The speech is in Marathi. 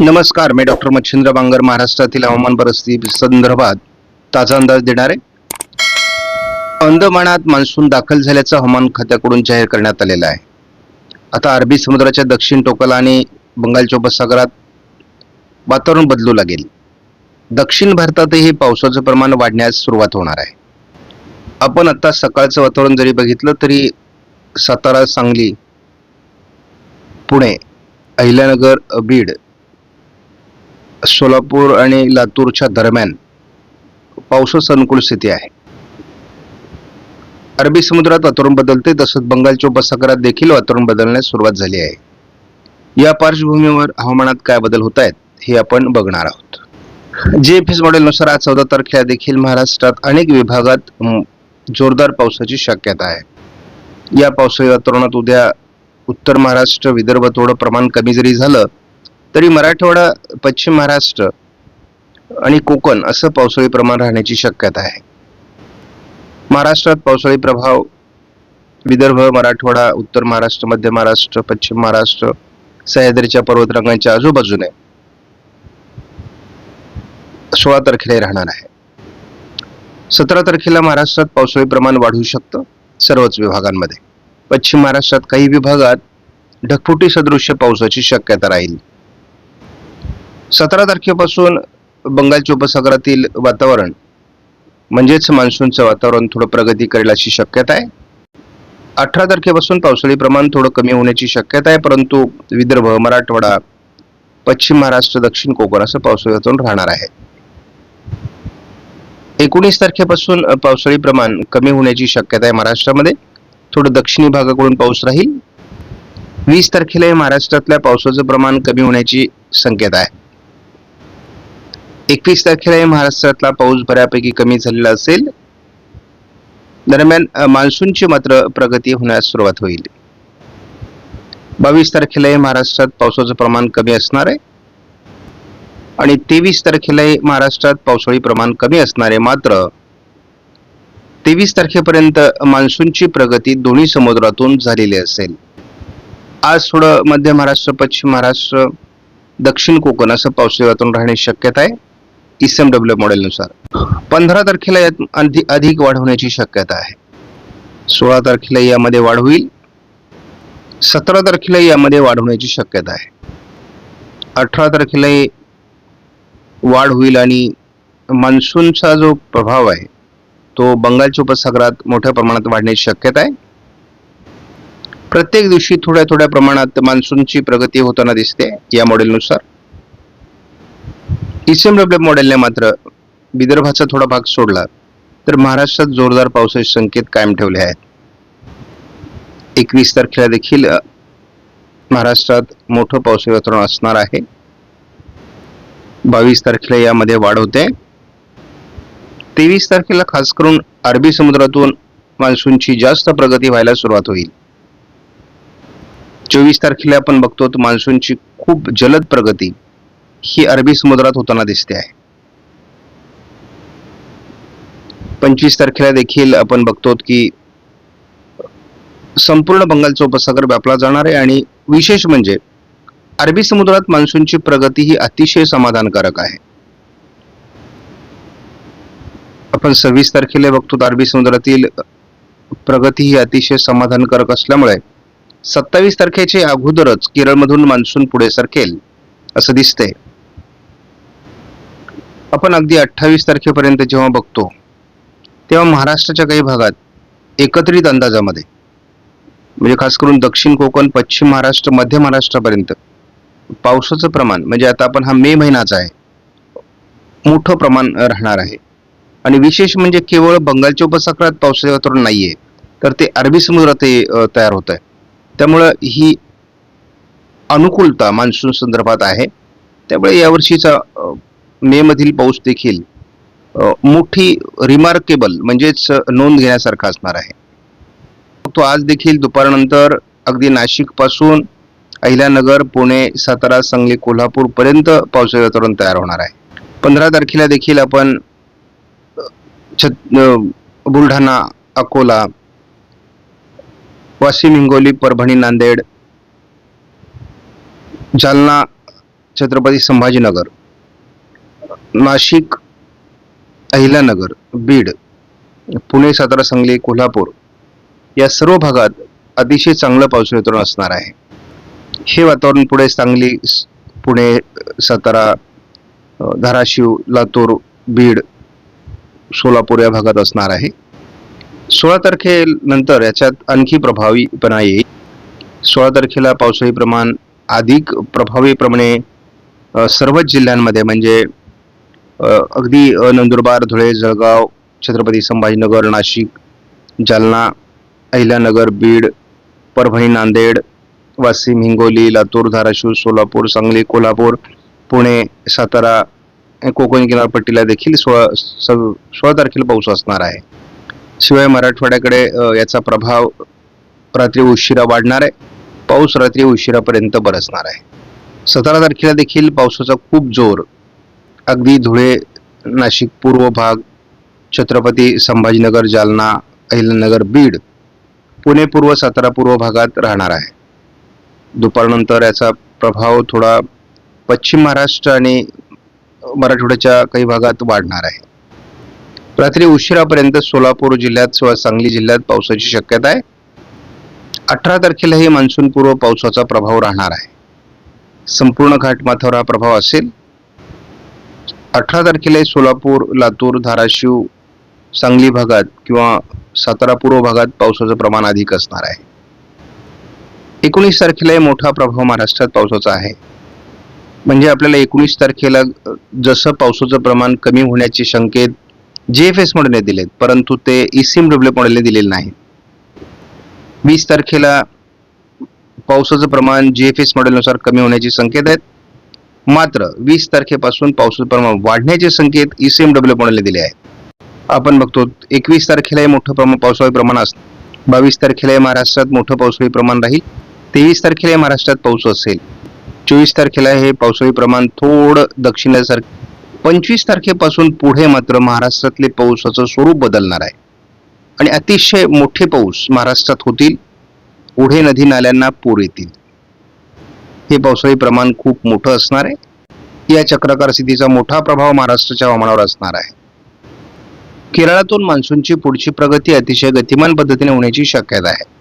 नमस्कार मी डॉक्टर मच्छिंद्र बांगर महाराष्ट्रातील हवामान परिस्थिती संदर्भात ताजा अंदाज देणार. आहे अंदमानात मान्सून दाखल झाल्याचं हवामान खात्याकडून जाहीर करण्यात आलेलं आहे. आता अरबी समुद्राच्या दक्षिण टोकाला आणि बंगालच्या उपसागरात वातावरण बदलू लागेल. दक्षिण भारतातही पावसाचं प्रमाण वाढण्यास सुरुवात होणार आहे. आपण आता सकाळचं वातावरण जरी बघितलं तरी सातारा सांगली पुणे अहिल्यानगर बीड सोलापूर आणि लातूरच्या दरम्यान पावसास अनुकूल स्थिती आहे. अरबी समुद्रात वातावरण बदलते तसंच बंगालच्या उपसागरात देखील वातावरण बदलण्यास सुरुवात झाली आहे. या पार्श्वभूमीवर हवामानात काय बदल होत आहेत हे आपण बघणार आहोत. जे एफ एस मॉडेलनुसार आज चौदा तारखेला देखील महाराष्ट्रात अनेक विभागात जोरदार पावसाची शक्यता आहे. या पावसाळी वातावरणात उद्या उत्तर महाराष्ट्र विदर्भ थोडं प्रमाण कमी जरी झालं तरी मराठवाडा पश्चिम महाराष्ट्र आणि कोकण असं पावसाळी प्रमाण राहण्याची शक्यता आहे. महाराष्ट्रात पावसाळी प्रभाव विदर्भ मराठवाडा उत्तर महाराष्ट्र मध्य महाराष्ट्र पश्चिम महाराष्ट्र सह्याद्रीच्या पर्वतरांगांच्या आजूबाजूने सोळा तारखेला राहणार आहे. सतरा तारखेला महाराष्ट्रात पावसाळी प्रमाण वाढू शकतं सर्वच विभागांमध्ये. पश्चिम महाराष्ट्रात काही विभागात ढगफुटी सदृश्य पावसाची शक्यता राहील. सतरा तारखेपासून बंगालच्या उपसागरातील वातावरण म्हणजेच मान्सूनचं वातावरण थोडं प्रगती करेल अशी शक्यता आहे. अठरा तारखेपासून पावसाळी प्रमाण थोडं कमी होण्याची शक्यता आहे परंतु विदर्भ मराठवाडा पश्चिम महाराष्ट्र दक्षिण कोकण असं पावसाळी वातावरण राहणार आहे. एकोणीस तारखेपासून पावसाळी प्रमाण कमी होण्याची शक्यता आहे महाराष्ट्रामध्ये. थोडं दक्षिणी भागाकडून पाऊस राहील. वीस तारखेला महाराष्ट्रातल्या पावसाचं प्रमाण कमी होण्याची शक्यता आहे. एकवीस तारखेला महाराष्ट्रातला पाऊस बऱ्यापैकी कमी झालेला असेल. दरम्यान मान्सूनची मात्र प्रगती होण्यास सुरुवात होईल. बावीस तारखेलाही महाराष्ट्रात पावसाचं प्रमाण कमी असणार आहे. आणि तेवीस तारखेलाही महाराष्ट्रात पावसाळी प्रमाण कमी असणार आहे. मात्र तेवीस तारखेपर्यंत मान्सूनची प्रगती दोन्ही समुद्रातून झालेली असेल. आज थोडं मध्य महाराष्ट्र पश्चिम महाराष्ट्र दक्षिण कोकण असं पावसाळ्यातून राहण्याची शक्यता आहे. इसएम डब्ल्यू मॉडेलनुसार पंधरा तारखेला यात अधिक वाढ होण्याची शक्यता आहे. सोळा तारखेला यामध्ये वाढ होईल. सतरा तारखेला यामध्ये वाढ होण्याची शक्यता आहे. अठरा तारखेला वाढ होईल आणि मान्सूनचा जो प्रभाव आहे तो बंगालच्या उपसागरात मोठ्या प्रमाणात वाढण्याची शक्यता आहे. प्रत्येक दिवशी थोड्या थोड्या प्रमाणात मान्सूनची प्रगती होताना दिसते या मॉडेलनुसार डब्ल्यू मॉडेलने मात्र विदर्भाचा थोडा भाग सोडला तर महाराष्ट्रात जोरदार पावसाचे संकेत कायम ठेवले आहेत. एकवीस तारखेला देखील महाराष्ट्रात मोठं पावसाळी वातावरण असणार आहे. बावीस तारखेला यामध्ये वाढ होते. तेवीस तारखेला खास करून अरबी समुद्रातून मान्सूनची जास्त प्रगती व्हायला सुरुवात होईल. चोवीस तारखेला आपण बघतो मान्सूनची खूप जलद प्रगती. ही अरबी समुद्रात होताना दिसते आहे. पंचवीस तारखेला देखील आपण बघतो की संपूर्ण बंगालचा उपसागर व्यापला जाणार आहे आणि विशेष म्हणजे अरबी समुद्रात मान्सूनची प्रगती ही अतिशय समाधानकारक आहे. आपण सव्वीस तारखेला बघतो अरबी समुद्रातील प्रगती ही अतिशय समाधानकारक असल्यामुळे सत्तावीस तारखेचे अगोदरच केरळमधून मान्सून पुढे सरकेल असं दिसतंय. आपण अगदी अठ्ठावीस तारखेपर्यंत जेव्हा बघतो तेव्हा महाराष्ट्राच्या काही भागात एकत्रित अंदाजामध्ये म्हणजे खास करून दक्षिण कोकण पश्चिम महाराष्ट्र मध्य महाराष्ट्रापर्यंत पावसाचं प्रमाण म्हणजे आता आपण हा मे महिनाचा आहे मोठं प्रमाण राहणार आहे. आणि विशेष म्हणजे केवळ बंगालच्या उपसागरात पावसाचे वातावरण आहे तर ते अरबी समुद्रातही ते तयार होत आहे. त्यामुळं ही अनुकूलता मान्सून संदर्भात आहे. त्यामुळे यावर्षीचा मे मधील पाऊस देखील मोठी रिमार्केबल म्हणजेच नोंद घेण्यासारखा असणार आहे. तो आज देखील दुपारनंतर अगदी नाशिकपासून अहिल्यानगर पुणे सातारा सांगली कोल्हापूरपर्यंत पावसाचे वातावरण तयार होणार आहे. पंधरा तारखेला देखील आपण छत बुलढाणा अकोला वाशिम हिंगोली परभणी नांदेड जालना छत्रपती संभाजीनगर नाशिक अहिल्यानगर बीड पुणे सातारा सांगली कोल्हापूर या सर्व भागात अतिशय चांगलं पाऊस वातावरण असणार आहे. हे वातावरण पुढे सांगली पुणे सातारा धाराशिव लातूर बीड सोलापूर या भागात असणार आहे. सोळा तारखेनंतर याच्यात आणखी प्रभावीपणा येईल सोळा तारखेला पावसाळी प्रमाण अधिक प्रभावीप्रमाणे सर्वच जिल्ह्यांमध्ये म्हणजे अगदी नंदुरबार धुळे जळगाव छत्रपती संभाजीनगर नाशिक जालना अहिल्यानगर बीड परभणी नांदेड वाशिम हिंगोली लातूर धाराशिव सोलापूर सांगली कोल्हापूर पुणे सातारा कोकण किनारपट्टीला देखील सोळा सोळा तारखेला पाऊस असणार आहे. शिवाय मराठवाड्याकडे याचा प्रभाव रात्री उशिरा वाढणार आहे. पाऊस रात्री उशिरापर्यंत बरसणार आहे. सतरा तारखेला देखील पावसाचा खूप जोर अगदी धुळे नाशिक पूर्व भाग छत्रपती संभाजीनगर जालना अहिलनगर बीड पुणे पूर्व सातारा पूर्व भागात राहणार आहे. दुपारनंतर याचा प्रभाव थोडा पश्चिम महाराष्ट्र आणि मराठवाड्याच्या काही भागात वाढणार आहे. रात्री उशिरापर्यंत सोलापूर जिल्ह्यात किंवा सांगली जिल्ह्यात पावसाची शक्यता आहे. अठरा तारखेलाही मान्सून पूर्व पावसाचा प्रभाव राहणार आहे. संपूर्ण घाटमाथ्यावर हा प्रभाव असेल. अठरा तारखेला सोलापूर लातूर धाराशिव सांगली भागात किंवा सातारा पूर्व भागात पावसाचं प्रमाण अधिक असणार आहे. एकोणीस तारखेला मोठा प्रभाव महाराष्ट्रात पावसाचा आहे. म्हणजे आपल्याला एकोणीस तारखेला जसं पावसाचं प्रमाण कमी होण्याचे संकेत जे एफ एस मॉडेलने दिलेत परंतु ते इसीएम डब्ल्यू मॉडेलने दिलेले नाही वीस तारखेला पावसाचं प्रमाण जी एफ एस मॉडेलनुसार कमी होण्याचे संकेत आहेत. मात्र वीस तारखेपासून पावसाचं प्रमाण वाढण्याचे संकेत ईसीएमडब्ल्यू पुण्याला डब्ल्यू दिले आहेत. आपण बघतो एकवीस तारखेलाही मोठं प्रमाण पावसाळी प्रमाण असतं बावीस तारखेलाही महाराष्ट्रात मोठं पावसाळी प्रमाण राहील. तेवीस तारखेला महाराष्ट्रात पाऊस असेल. चोवीस तारखेला हे पावसाळी प्रमाण थोडं दक्षिणेसारखं. पंचवीस तारखेपासून पुढे मात्र महाराष्ट्रातले पावसाचं स्वरूप बदलणार आहे. आणि अतिशय मोठे पाऊस महाराष्ट्रात होतील. पुढे नदी नाल्यांना पूर येतील. हे पावसाळी प्रमाण खूप मोठं असणार आहे. या चक्राकार स्थितीचा मोठा प्रभाव महाराष्ट्राच्या हवामानावर असणार आहे. केरळातून मान्सूनची पुढची प्रगती अतिशय गतिमान पद्धतीने होण्याची शक्यता आहे.